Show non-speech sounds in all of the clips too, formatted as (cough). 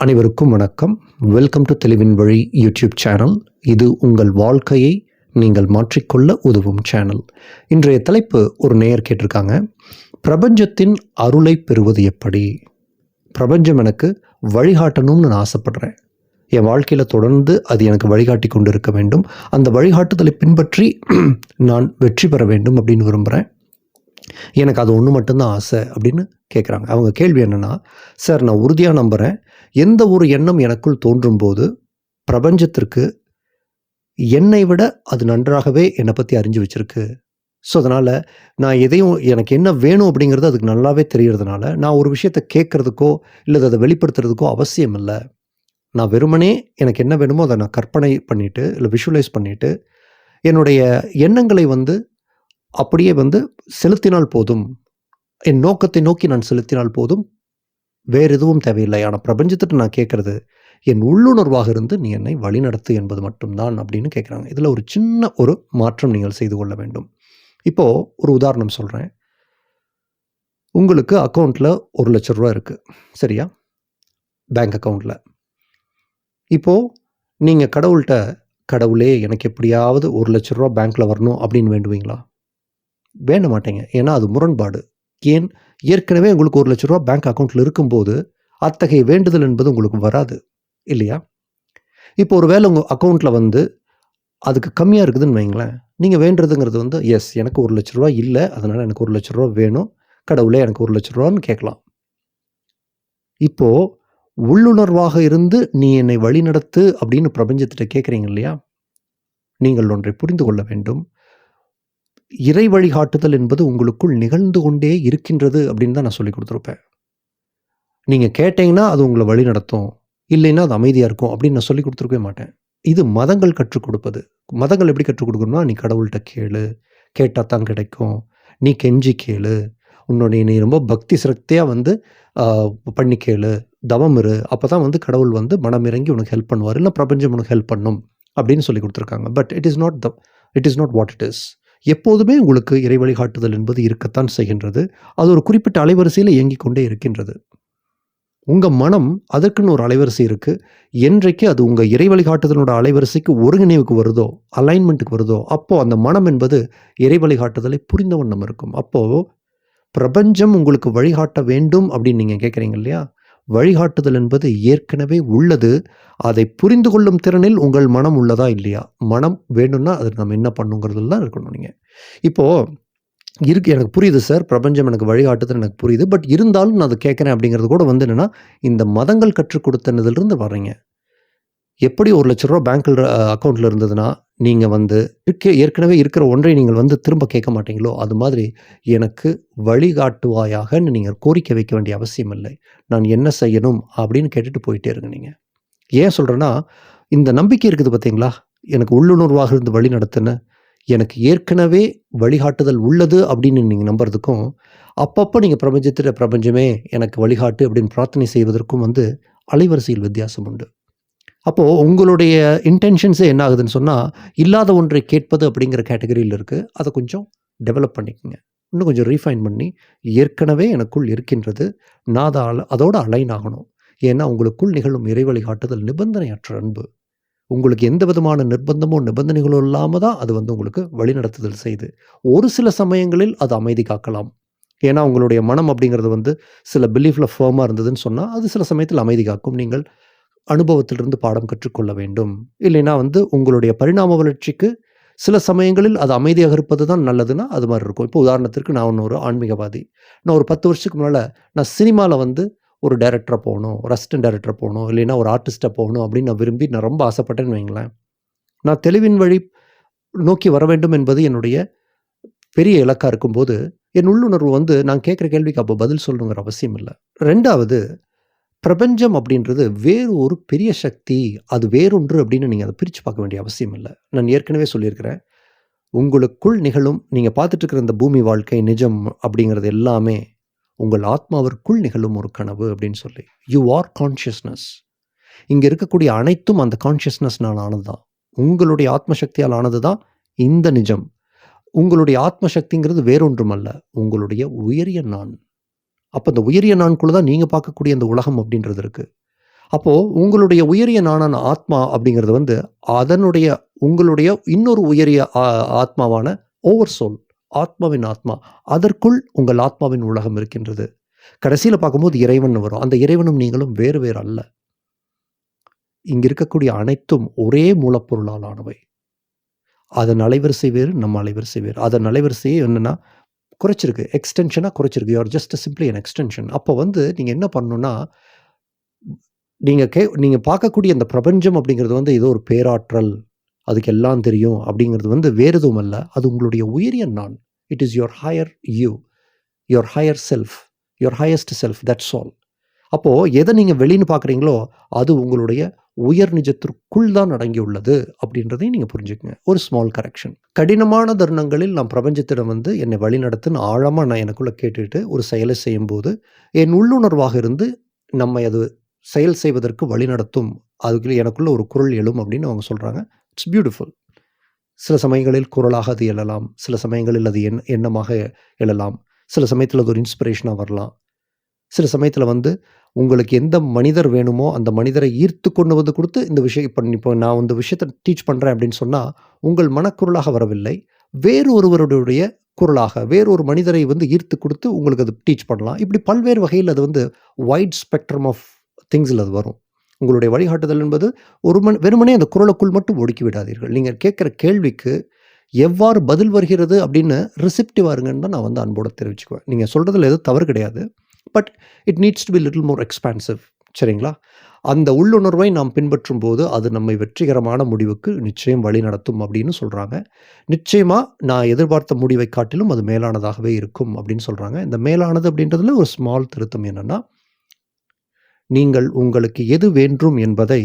அனைவருக்கும் வணக்கம். Welcome to தெளிவின் வழி யூடியூப் சேனல் இது உங்கள் வாழ்க்கையை நீங்கள் மாற்றிக்கொள்ள உதவும் சேனல் இன்றைய தலைப்பு ஒரு நேயர் கேட்டிருக்காங்க. பிரபஞ்சத்தின் அருளை பெறுவது எப்படி? பிரபஞ்சம் எனக்கு வழிகாட்டணும்னு நான் ஆசைப்படுறேன். என் வாழ்க்கையில் தொடர்ந்து அது எனக்கு வழிகாட்டி கொண்டு இருக்க வேண்டும். அந்த வழிகாட்டுதலை பின்பற்றி (clears throat) நான் வெற்றி பெற வேண்டும் அப்படின்னு விரும்புகிறேன் எனக்கு அது ஒன்று மட்டும்தான் ஆசை அப்படின்னு கேட்குறாங்க அவங்க கேள்வி என்னென்னா சார் நான் உறுதியாக நம்புகிறேன் எந்த ஒரு எண்ணம் எனக்குள் தோன்றும் போது பிரபஞ்சத்திற்கு என்னை விட அது நன்றாகவே என்னை பற்றி அறிஞ்சு வச்சிருக்கு. ஸோ அதனால் நான் எதையும் எனக்கு என்ன வேணும் அப்படிங்கிறது அதுக்கு நல்லாவே தெரியறதுனால நான் ஒரு விஷயத்தை கேட்குறதுக்கோ இல்லை அதை வெளிப்படுத்துறதுக்கோ அவசியம் இல்லை. நான் வெறுமனே எனக்கு என்ன வேணுமோ அதை நான் கற்பனை பண்ணிவிட்டு இல்லை விஷுவலைஸ் பண்ணிவிட்டு என்னுடைய எண்ணங்களை வந்து அப்படியே வந்து செலுத்தினால் போதும். என் நோக்கத்தை நோக்கி நான் செலுத்தினால் போதும். வேறு எதுவும் தேவையில்லை. ஆனால் பிரபஞ்சத்திட்ட நான் கேட்குறது என் உள்ளுணர்வாக இருந்து நீ என்னை வழிநடத்து என்பது மட்டும்தான் அப்படின்னு கேட்குறாங்க. இதில் ஒரு சின்ன ஒரு மாற்றம் நீங்கள் செய்து கொள்ள வேண்டும். இப்போது ஒரு உதாரணம் சொல்கிறேன் உங்களுக்கு அக்கௌண்ட்டில் ஒரு லட்ச ரூபா இருக்குது சரியா? பேங்க் அக்கௌண்ட்டில் இப்போது நீங்கள் கடவுள்கிட்ட கடவுளே எனக்கு எப்படியாவது ஒரு லட்ச ரூபா பேங்க்கில் வரணும் அப்படின்னு வேண்டுவீங்களா? வேண்ட மாட்டேங்க. ஏன்னா அது முரண்பாடு. ஏன்? ஏற்கனவே உங்களுக்கு ஒரு லட்ச ரூபா பேங்க் அக்கௌண்ட்டில் இருக்கும்போது அத்தகைய வேண்டுதல் என்பது உங்களுக்கு வராது இல்லையா? இப்போ ஒரு வேலை உங்கள் அக்கௌண்ட்டில் வந்து அதுக்கு கம்மியாக இருக்குதுன்னு வைங்களேன். நீங்கள் வேண்டுறதுங்கிறது வந்து எஸ் எனக்கு ஒரு லட்ச ரூபா இல்லை அதனால் எனக்கு ஒரு லட்ச ரூபா வேணும். கடவுளே எனக்கு ஒரு லட்ச ரூபான்னு கேட்கலாம். இப்போது உள்ளுணர்வாக இருந்து நீ என்னை வழிநடத்து அப்படின்னு பிரபஞ்சத்திட்ட கேட்குறீங்க இல்லையா? நீங்கள் ஒன்றை புரிந்து கொள்ள வேண்டும். இறை வழிகாட்டுதல் என்பது உங்களுக்குள் நிகழ்ந்து கொண்டே இருக்கின்றது அப்படின்னு தான் நான் சொல்லி கொடுத்துருப்பேன். நீங்கள் கேட்டீங்கன்னா அது உங்களை வழி நடத்தும். இல்லைன்னா அது அமைதியாக இருக்கும் அப்படின்னு நான் சொல்லி கொடுத்துருக்கவே மாட்டேன். இது மதங்கள் கற்றுக் கொடுப்பது. மதங்கள் எப்படி கற்றுக் கொடுக்கணும்னா நீ கடவுள்கிட்ட கேளு. கேட்டால் தான் கிடைக்கும். நீ கெஞ்சி கேளு. உன்னுடைய நீ ரொம்ப பக்தி சிரக்தியாக வந்து பண்ணி கேளு. தவம் இரு. அப்போ தான் வந்து கடவுள் வந்து மனம் இறங்கி உனக்கு ஹெல்ப் பண்ணுவார். இல்லை பிரபஞ்சம் உனக்கு ஹெல்ப் பண்ணும் அப்படின்னு சொல்லி கொடுத்துருக்காங்க. But it is not the it is not what it is எப்போதுமே உங்களுக்கு இறை வழிகாட்டுதல் என்பது இருக்கத்தான் செய்கின்றது. அது ஒரு குறிப்பிட்ட அலைவரிசையில் இயங்கிக் கொண்டே இருக்கின்றது. உங்கள் மனம் அதற்குன்னு ஒரு அலைவரிசை இருக்குது என்றைக்கு அது உங்கள் இறை வழிகாட்டுதலோட அலைவரிசைக்கு ஒருங்கிணைவுக்கு வருதோ அலைன்மெண்ட்டுக்கு வருதோ அப்போது அந்த மனம் என்பது இறை வழிகாட்டுதலை புரிந்த வண்ணம் இருக்கும். அப்போது பிரபஞ்சம் உங்களுக்கு வழிகாட்ட வேண்டும் அப்படின்னு நீங்கள் கேட்குறீங்க இல்லையா? வழிகாட்டுதல் என்பது ஏற்கனவே உள்ளது. அதை புரிந்து கொள்ளும் திறனில் உங்கள் மனம் உள்ளதா இல்லையா? மனம் வேணும்னா அதுக்கு நம்ம என்ன பண்ணுங்கிறதுல தான் இருக்கணும் நீங்கள் இப்போது இருக்கு எனக்கு புரியுது சார். பிரபஞ்சம் எனக்கு வழிகாட்டுதல் எனக்கு புரியுது. பட் இருந்தாலும் நான் அதை கேட்குறேன் அப்படிங்கிறது கூட வந்து என்னென்னா இந்த மதங்கள் கற்றுக் கொடுத்தனதுலேருந்து வர்றீங்க. எப்படி ஒரு லட்ச ரூபா பேங்க்கில் அக்கௌண்ட்டில் இருந்ததுன்னா நீங்கள் வந்து இருக்க ஏற்கனவே இருக்கிற ஒன்றை நீங்கள் வந்து திரும்ப கேட்க மாட்டீங்களோ அது மாதிரி எனக்கு வழிகாட்டுவாயாகன்னு நீங்கள் கோரிக்கை வைக்க வேண்டிய அவசியம் இல்லை. நான் என்ன செய்யணும் அப்படின்னு கேட்டுட்டு போயிட்டே இருங்க நீங்கள் ஏன் சொல்கிறேன்னா இந்த நம்பிக்கை இருக்குது பார்த்தீங்களா? எனக்கு உள்ளுணர்வாக இருந்து வழி நடத்தின எனக்கு ஏற்கனவே வழிகாட்டுதல் உள்ளது அப்படின்னு நீங்கள் நம்புறதுக்கும் அப்பப்போ நீங்கள் பிரபஞ்சத்திட்ட பிரபஞ்சமே எனக்கு வழிகாட்டு அப்படின்னு பிரார்த்தனை செய்வதற்கும் வந்து அலைவரிசையில் வித்தியாசம் உண்டு. அப்போது உங்களுடைய இன்டென்ஷன்ஸே என்ன ஆகுதுன்னு சொன்னால் இல்லாத ஒன்றை கேட்பது அப்படிங்கிற கேட்டகரியில் இருக்குது அதை கொஞ்சம் டெவலப் பண்ணிக்கோங்க. இன்னும் கொஞ்சம் ரீஃபைன் பண்ணி ஏற்கனவே எனக்குள் இருக்கின்றது நான் அதை அல- அதோட அலைன் ஆகணும். ஏன்னா உங்களுக்குள் நிகழும் இறை காட்டுதல் நிபந்தனையற்ற அன்பு. உங்களுக்கு எந்த விதமான நிர்பந்தமோ நிபந்தனைகளோ இல்லாமல் தான் அது வந்து உங்களுக்கு வழிநடத்துதல் செய்து. ஒரு சில சமயங்களில் அது அமைதி காக்கலாம். ஏன்னா உங்களுடைய மனம் அப்படிங்கிறது வந்து சில பிலீஃபில் ஃபேமாக இருந்ததுன்னு சொன்னால் அது சில சமயத்தில் அமைதி காக்கும். நீங்கள் அனுபவத்திலிருந்து பாடம் கற்றுக்கொள்ள வேண்டும். இல்லைன்னா வந்து உங்களுடைய பரிணாம வளர்ச்சிக்கு சில சமயங்களில் அது அமைதியாக இருப்பது தான் நல்லதுன்னா அது மாதிரி இருக்கும். இப்போ உதாரணத்திற்கு நான் ஒன்று ஒரு ஆன்மீகவாதி. நான் ஒரு பத்து வருஷத்துக்கு முன்னால் நான் சினிமாவில் வந்து ஒரு டைரக்டராக போகணும் ஒரு அசிஸ்டன்ட் டைரக்டராக போகணும் இல்லைன்னா ஒரு ஆர்டிஸ்ட்டாக போகணும் அப்படின்னு நான் விரும்பி நான் ரொம்ப ஆசைப்பட்டேன்னு வைங்களேன். நான் தெளிவின் வழி நோக்கி வர வேண்டும் என்பது என்னுடைய பெரிய இலக்காக இருக்கும்போது என் உள்ளுணர்வு வந்து நான் கேட்குற கேள்விக்கு அப்போ பதில் சொல்லணுங்கிற அவசியம் இல்லை. ரெண்டாவது பிரபஞ்சம் அப்படின்றது வேறு ஒரு பெரிய சக்தி அது வேறொன்று அப்படின்னு நீங்கள் அதை பிரித்து பார்க்க வேண்டிய அவசியம் இல்லை. நான் ஏற்கனவே சொல்லியிருக்கிறேன். உங்களுக்குள் நிகழும் நீங்கள் பார்த்துட்டு இருக்கிற இந்த பூமி வாழ்க்கை நிஜம் அப்படிங்கிறது எல்லாமே உங்கள் ஆத்மாவிற்குள் நிகழும் ஒரு கனவு அப்படின்னு சொல்லி. யூ ஆர் கான்ஷியஸ்னஸ் இங்கே இருக்கக்கூடிய அனைத்தும் அந்த கான்ஷியஸ்னஸ்னால் ஆனது தான் உங்களுடைய ஆத்ம சக்தியால் ஆனது தான் இந்த நிஜம். உங்களுடைய ஆத்ம சக்திங்கிறது உங்களுடைய உயரிய நான். அப்போ அந்த உயரிய நான்குள்ள தான் நீங்கள் பார்க்கக்கூடிய அந்த உலகம் அப்படின்றது இருக்குது அப்போது உங்களுடைய உயரிய நானான ஆத்மா அப்படிங்கிறது வந்து அதனுடைய உங்களுடைய இன்னொரு உயரிய ஆ- ஆத்மாவான ஓவர் சோல் ஆத்மாவின் ஆத்மா. அதற்குள் உங்கள் ஆத்மாவின் உலகம் இருக்கின்றது. கடைசியில் பார்க்கும்போது இறைவன் வரும். அந்த இறைவனும் நீங்களும் வேறு வேறு அல்ல. இங்கே இருக்கக்கூடிய அனைத்தும் ஒரே மூலப்பொருளால் ஆனவை அதன் அலைவரிசை வேறு நம்ம அலைவரிசை வேறு. அதன் அலைவரிசையே என்னென்னா குறைச்சிருக்கு. எக்ஸ்டென்ஷனாக குறைச்சிருக்கு. You're just simply an extension அப்போ வந்து நீங்கள் என்ன பண்ணணுன்னா நீங்கள் கே நீங்கள் பார்க்கக்கூடிய அந்த பிரபஞ்சம் அப்படிங்கிறது வந்து ஏதோ ஒரு பேராற்றல் அதுக்கு எல்லாம் தெரியும் அப்படிங்கிறது வந்து வேறு எதுவும் அல்ல. அது உங்களுடைய உயரிய நான். It is your higher you your higher self your highest self that's all அப்போது எதை நீங்கள் வெளின்னு பார்க்குறீங்களோ அது உங்களுடைய உயர் நிஜத்திற்குள் தான் அடங்கியுள்ளது அப்படின்றதையும் நீங்கள் புரிஞ்சுக்கங்க. ஒரு ஸ்மால் கரெக்ஷன் கடினமான தருணங்களில் நான் பிரபஞ்சத்திடம் வந்து என்னை வழிநடத்துன்னு ஆழமாக நான் எனக்குள்ளே கேட்டுட்டு ஒரு செயலை செய்யும்போது என் உள்ளுணர்வாக இருந்து நம்மை அது செயல் செய்வதற்கு வழிநடத்தும். அதுக்குள்ளே எனக்குள்ள ஒரு குரல் எழும் அப்படின்னு அவங்க சொல்கிறாங்க இட்ஸ் பியூட்டிஃபுல் சில சமயங்களில் குரலாக அது எழலாம். சில சமயங்களில் அது எண் எண்ணமாக எழலாம். சில சமயத்தில் அது ஒரு இன்ஸ்பிரேஷனாக வரலாம். சில சமயத்தில் வந்து உங்களுக்கு எந்த மனிதர் வேணுமோ அந்த மனிதரை ஈர்த்து கொண்டு வந்து கொடுத்து இந்த விஷயம் இப்போ இப்போ நான் இந்த விஷயத்தை டீச் பண்ணுறேன் அப்படின்னு சொன்னால் உங்கள் மனக்குரலாக வரவில்லை. வேறு ஒருவருடைய குரலாக வேறு ஒரு மனிதரை வந்து ஈர்த்து கொடுத்து உங்களுக்கு அது டீச் பண்ணலாம். இப்படி பல்வேறு வகையில் அது வந்து வைட் ஸ்பெக்ட்ரம் ஆஃப் திங்ஸில் அது வரும். உங்களுடைய வழிகாட்டுதல் என்பது ஒரு மண் வெறுமனே அந்த குரலுக்குள் மட்டும் ஒடுக்கி விடாதீர்கள். நீங்கள் கேட்குற கேள்விக்கு எவ்வாறு பதில் வருகிறது அப்படின்னு ரிசெப்டிவாக இருங்கன்னு தான் நான் வந்து அன்போடு தெரிவிச்சுக்குவேன். நீங்கள் சொல்கிறதுல எதுவும் தவறு கிடையாது. But it needs to be little more expansive சரிங்களா? அந்த உள்ளுணர்வை நாம் பின்பற்றும் போது அது நம்மை வெற்றிகரமான முடிவுக்கு நிச்சயம் வழி நடத்தும் அப்படின்னு சொல்கிறாங்க நிச்சயமாக நான் எதிர்பார்த்த முடிவை காட்டிலும் அது மேலானதாகவே இருக்கும் அப்படின்னு சொல்கிறாங்க இந்த மேலானது அப்படின்றதுல ஒரு ஸ்மால் திருத்தம் என்னென்னா நீங்கள் உங்களுக்கு எது வேண்டும் என்பதை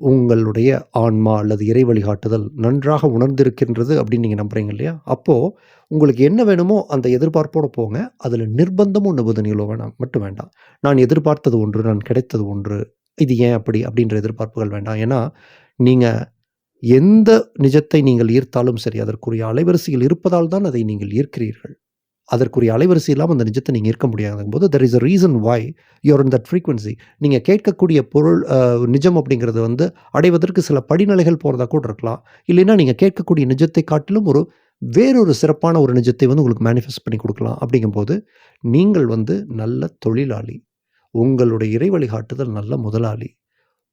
உங்களுடைய ஆன்மா அல்லது இறை வழிகாட்டுதல் நன்றாக உணர்ந்திருக்கின்றது அப்படின்னு நீங்கள் நம்புறீங்க இல்லையா? அப்போது உங்களுக்கு என்ன வேணுமோ அந்த எதிர்பார்ப்போடு போங்க. அதில் நிர்பந்தமும் நிபந்தனைகளோ வேணாம். மட்டும் வேண்டாம். நான் எதிர்பார்த்தது ஒன்று நான் கிடைத்தது ஒன்று. இது ஏன் அப்படி? அப்படின்ற எதிர்பார்ப்புகள் வேண்டாம். ஏன்னா நீங்கள் எந்த நிஜத்தை நீங்கள் ஈர்த்தாலும் சரி அதற்குரிய அலைவரிசையில் இருப்பதால் தான் அதை நீங்கள் ஈர்க்கிறீர்கள். அதற்குரிய அலைவரிசை இல்லாமல் அந்த நிஜத்தை நீங்கள் இருக்க முடியாதுங்கும்போது போது there is a reason why you're in that frequency நீங்கள் கேட்கக்கூடிய பொருள் நிஜம் அப்படிங்கிறது வந்து அடைவதற்கு சில படிநிலைகள் போகிறதா கூட இருக்கலாம். இல்லைன்னா நீங்கள் கேட்கக்கூடிய நிஜத்தை காட்டிலும் ஒரு வேறொரு சிறப்பான ஒரு நிஜத்தை வந்து உங்களுக்கு மேனிஃபெஸ்ட் பண்ணி கொடுக்கலாம். அப்படிங்கும்போது நீங்கள் வந்து நல்ல தொழிலாளி உங்களுடைய இறை வழிகாட்டுதல் நல்ல முதலாளி.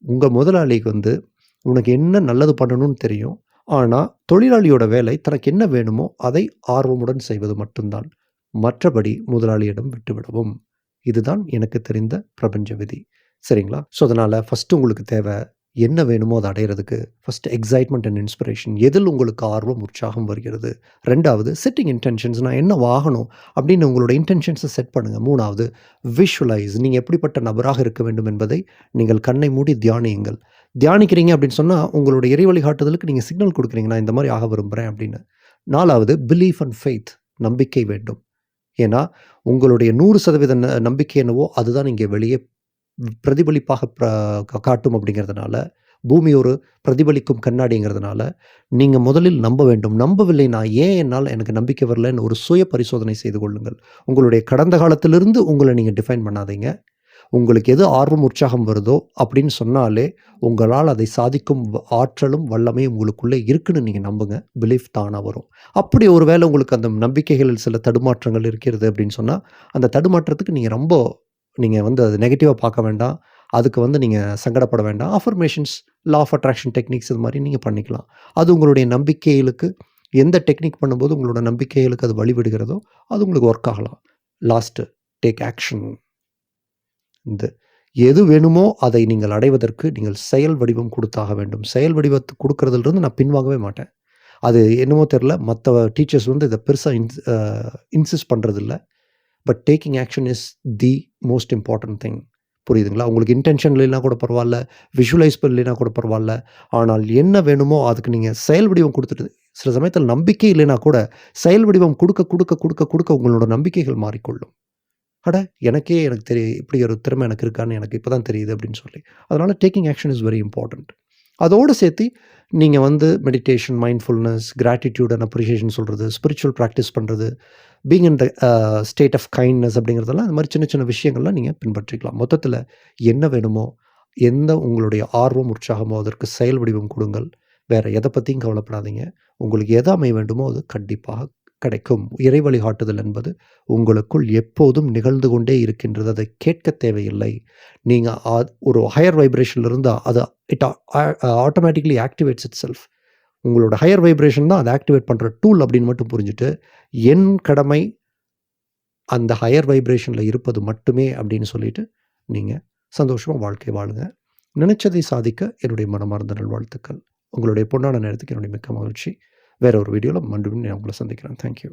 உங்கள் முதலாளிக்கு வந்து உனக்கு என்ன நல்லது பண்ணணும்னு தெரியும். ஆனால் தொழிலாளியோட வேலை தனக்கு என்ன வேணுமோ அதை ஆர்வமுடன் செய்வது மட்டும்தான். மற்றபடி முதலாளியிடம் விட்டுவிடவும். இதுதான் எனக்கு தெரிந்த பிரபஞ்ச விதி. சரிங்களா? ஸோ அதனால் ஃபஸ்ட்டு உங்களுக்கு தேவை என்ன வேணுமோ அதை அடையிறதுக்கு ஃபஸ்ட்டு எக்ஸைட்மெண்ட் அண்ட் இன்ஸ்பிரேஷன் எதில் உங்களுக்கு ஆர்வம் உற்சாகம் வருகிறது? ரெண்டாவது செட்டிங் இன்டென்ஷன்ஸ் நான் என்ன வாகனம் அப்படின்னு உங்களோட இன்டென்ஷன்ஸை செட் பண்ணுங்கள் மூணாவது விஷுவலைஸ் நீங்கள் எப்படிப்பட்ட நபராக இருக்க வேண்டும் என்பதை நீங்கள் கண்ணை மூடி தியானியுங்கள். தியானிக்கிறீங்க அப்படின்னு சொன்னால் உங்களோட இறைவழி காட்டுதலுக்கு நீங்கள் சிக்னல் கொடுக்குறீங்க. நான் இந்த மாதிரி ஆக விரும்புகிறேன் அப்படின்னு. நாலாவது பிலீஃப் அண்ட் ஃபெய்த் நம்பிக்கை வேண்டும். ஏன்னா உங்களுடைய நூறு சதவீத ந- நம்பிக்கை என்னவோ அதுதான் இங்கே வெளியே பிரதிபலிப்பாக பிர- காட்டும் அப்படிங்கிறதுனால பூமி ஒரு பிரதிபலிக்கும் கண்ணாடிங்கிறதுனால நீங்கள் முதலில் நம்ப வேண்டும். நம்பவில்லை நான் ஏன் என்னால் எனக்கு நம்பிக்கை வரலன்னு ஒரு சுய பரிசோதனை செய்து கொள்ளுங்கள். உங்களுடைய கடந்த காலத்திலிருந்து உங்களை நீங்கள் டிஃபைன் பண்ணாதீங்க. உங்களுக்கு எது ஆர்வம் உற்சாகம் வருதோ அப்படின்னு சொன்னாலே உங்களால் அதை சாதிக்கும் வ- ஆற்றலும் வல்லமையும் உங்களுக்குள்ளே இருக்குன்னு நீங்கள் நம்புங்க. பிலீஃப் தானாக வரும். அப்படி ஒரு வேளை உங்களுக்கு அந்த நம்பிக்கைகளில் சில தடுமாற்றங்கள் இருக்கிறது அப்படின்னு சொன்னால் அந்த தடுமாற்றத்துக்கு நீங்கள் ரொம்ப நீங்கள் வந்து அது நெகட்டிவாக பார்க்க வேண்டாம். அதுக்கு வந்து நீங்கள் சங்கடப்பட வேண்டாம். Affirmations law of attraction techniques இது மாதிரி நீங்கள் பண்ணிக்கலாம். அது உங்களுடைய நம்பிக்கைகளுக்கு எந்த டெக்னிக் பண்ணும்போது உங்களோட நம்பிக்கைகளுக்கு அது வழிவிடுகிறதோ அது உங்களுக்கு ஒர்க் ஆகலாம். லாஸ்ட்டு டேக் ஆக்ஷன் இந்த எது வேணுமோ அதை நீங்கள் அடைவதற்கு நீங்கள் செயல் வடிவம் கொடுத்தாக வேண்டும். செயல் வடிவத்தை கொடுக்கறதுலேருந்து நான் பின்வாங்கவே மாட்டேன். அது என்னமோ தெரில மற்ற டீச்சர்ஸ் வந்து இதை பெருசாக இன்ஸ் இன்சிஸ்ட் பண்ணுறதில்ல but taking action is the most important thing புரியுதுங்களா? உங்களுக்கு இன்டென்ஷன் இல்லைனா கூட பரவாயில்ல விஷுவலைஸ் பண்ணலைனா கூட பரவாயில்ல. ஆனால் என்ன வேணுமோ அதுக்கு நீங்கள் செயல் வடிவம் கொடுத்துட்டு சில சமயத்தில் நம்பிக்கை இல்லைனா கூட செயல் வடிவம் கொடுக்க கொடுக்க கொடுக்க கொடுக்க உங்களோட நம்பிக்கைகள் மாறிக்கொள்ளும். அட எனக்கே எனக்கு தெரிய இப்படி ஒரு திறமை எனக்கு இருக்கான்னு எனக்கு இப்போ தான் தெரியுது அப்படின்னு சொல்லி அதனால் taking action is very important அதோடு சேர்த்து நீங்கள் வந்து meditation mindfulness gratitude and appreciation சொல்கிறது ஸ்பிரிச்சுவல் ப்ராக்டிஸ் பண்ணுறது being in the state of kindness அப்படிங்கிறதெல்லாம் இந்த மாதிரி சின்ன சின்ன விஷயங்கள்லாம் நீங்கள் பின்பற்றிக்கலாம் மொத்தத்தில் என்ன வேணுமோ எந்த உங்களுடைய ஆர்வம், உற்சாகமோ அதற்கு செயல் வடிவம் கொடுங்கள். வேறு எதை பற்றியும் கவலைப்படாதீங்க. உங்களுக்கு எது அமைய வேண்டுமோ அது கண்டிப்பாக கிடைக்கும். இறை வழிகாட்டுதல் என்பது உங்களுக்குள் எப்போதும் நிகழ்ந்து கொண்டே இருக்கின்றது. அதை கேட்கத் தேவையில்லை. நீங்கள் ஒரு ஹையர் வைப்ரேஷனில் இருந்தால் அது it uh automatically activates itself. உங்களோட ஹையர் வைப்ரேஷன் தான் அதை ஆக்டிவேட் பண்ணுற டூல் அப்படின்னு மட்டும் புரிஞ்சுட்டு, என் கடமை அந்த ஹையர் வைப்ரேஷனில் இருப்பது மட்டுமே அப்படின்னு சொல்லிட்டு, நீங்கள் சந்தோஷமாக வாழ்க்கை வாழுங்க. நினைச்சதை சாதிக்க என்னுடைய மனமார்ந்த நல்வாழ்த்துக்கள். உங்களுடைய பொன்னான நேரத்துக்கு என்னுடைய மிக்க மகிழ்ச்சி. வேற ஒரு வீடியோவில் மறுபடியும் நான் உங்களை சந்திக்கிறேன். Thank you.